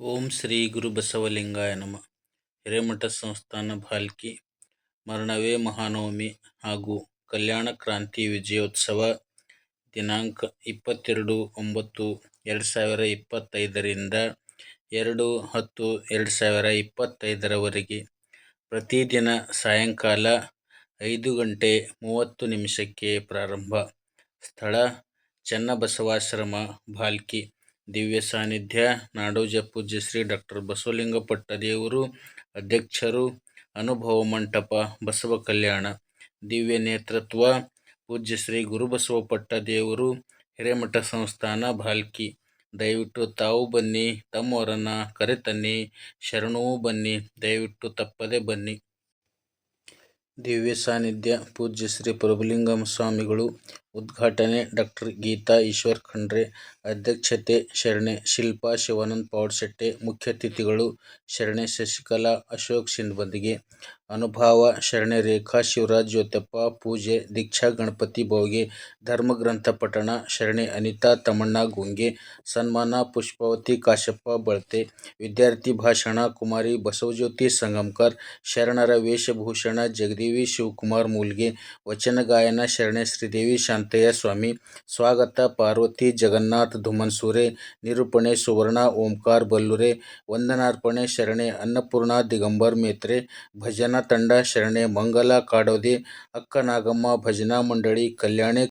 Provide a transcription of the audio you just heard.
ಓಂ ಶ್ರೀ ಗುರು ಬಸವಲಿಂಗಾಯ ನಮ. ಹಿರೇಮಠ ಸಂಸ್ಥಾನ ಭಾಲ್ಕಿ, ಮರಣವೇ ಮಹಾನವಮಿ ಹಾಗೂ ಕಲ್ಯಾಣ ಕ್ರಾಂತಿ ವಿಜಯೋತ್ಸವ ದಿನಾಂಕ ಇಪ್ಪತ್ತೆರಡು ಒಂಬತ್ತು ಎರಡು ಸಾವಿರ ಇಪ್ಪತ್ತೈದರಿಂದ ಎರಡು ಹತ್ತು ಎರಡು ಸಾವಿರ ಇಪ್ಪತ್ತೈದರವರೆಗೆ ಪ್ರತಿದಿನ ಸಾಯಂಕಾಲ ಐದು ಗಂಟೆ ಮೂವತ್ತು ನಿಮಿಷಕ್ಕೆ ಪ್ರಾರಂಭ. ಸ್ಥಳ ಚನ್ನಬಸವಾಶ್ರಮ ಭಾಲ್ಕಿ. ದಿವ್ಯ ಸಾನ್ನಿಧ್ಯ, ನಾಡೋಜ ಪೂಜ್ಯ ಶ್ರೀ ಡಾಕ್ಟರ್ ಬಸವಲಿಂಗಪಟ್ಟ ದೇವರು ಅಧ್ಯಕ್ಷರು, ಅನುಭವ ಮಂಟಪ, ಬಸವ ಕಲ್ಯಾಣ, ದಿವ್ಯ ನೇತೃತ್ವ, ಪೂಜ್ಯ ಶ್ರೀ ಗುರುಬಸವ ದೇವರು ಹಿರೇಮಠ ಸಂಸ್ಥಾನ ಭಾಲ್ಕಿ ದಯವಿಟ್ಟು ತಾವು ಬನ್ನಿ, ತಮ್ಮವರನ್ನ ಕರೆತನ್ನಿ, ಶರಣೂ ಬನ್ನಿ, ದಯವಿಟ್ಟು ತಪ್ಪದೆ ಬನ್ನಿ. ದಿವ್ಯ ಸಾನ್ನಿಧ್ಯ, ಪೂಜ್ಯ ಶ್ರೀ ಪ್ರಭುಲಿಂಗಂ ಸ್ವಾಮಿಗಳು ಉದ್ಘಾಟನೆ ಡಾಕ್ಟರ್ ಗೀತಾ ಈಶ್ವರ್ ಖಂಡ್ರೆ ಅಧ್ಯಕ್ಷತೆ ಶರಣೆ ಶಿಲ್ಪಾ ಶಿವಾನಂದ ಪವಾಡಶೆಟ್ಟೆ ಮುಖ್ಯ ಅತಿಥಿಗಳು ಶರಣೆ ಶಶಿಕಲಾ ಅಶೋಕ್ ಸಿಂಧಬಂದಿಗೆ ಅನುಭಾವ ಶರಣೆ ರೇಖಾ ಶಿವರಾಜ್ ಜ್ಯೋತಪ್ಪ ಪೂಜೆ ದೀಕ್ಷಾ ಗಣಪತಿ ಬೋಗೆ ಧರ್ಮಗ್ರಂಥ ಪಠಣ ಶರಣೆ ಅನಿತಾ ತಮಣ್ಣ ಗುಂಗೆ ಸನ್ಮಾನ ಪುಷ್ಪಾವತಿ ಕಾಶಪ್ಪ ಬಳತೆ ವಿದ್ಯಾರ್ಥಿ ಭಾಷಣ ಕುಮಾರಿ ಬಸವಜ್ಯೋತಿ ಸಂಗಮಕರ್ ಶರಣರ ವೇಷಭೂಷಣ ಜಗದೇವಿ ಶಿವಕುಮಾರ್ ಮೂಲ್ಗೆ ವಚನ ಗಾಯನ ಶರಣೆ ಶ್ರೀದೇವಿ ಶಾಂತಯ್ಯ ಸ್ವಾಮಿ. ಸ್ವಾಗತ ಪಾರ್ವತಿ ಜಗನ್ನಾಥ ಧುಮನ್ಸೂರೆ. ನಿರೂಪಣೆ ಸುವರ್ಣ ಓಂಕಾರ್ ಬಲ್ಲುರೆ. ವಂದನಾರ್ಪಣೆ ಶರಣೆ ಅನ್ನಪೂರ್ಣ ದಿಗಂಬರ್ ಮೇತ್ರೆ. ಭಜನಾ ತಂಡ ಶರಣೆ ಮಂಗಲ ಕಾಡೋದೆ. ಅಕ್ಕ ನಾಗಮ್ಮ ಭಜನಾ ಮಂಡಳಿ ಕಲ್ಯಾಣಿ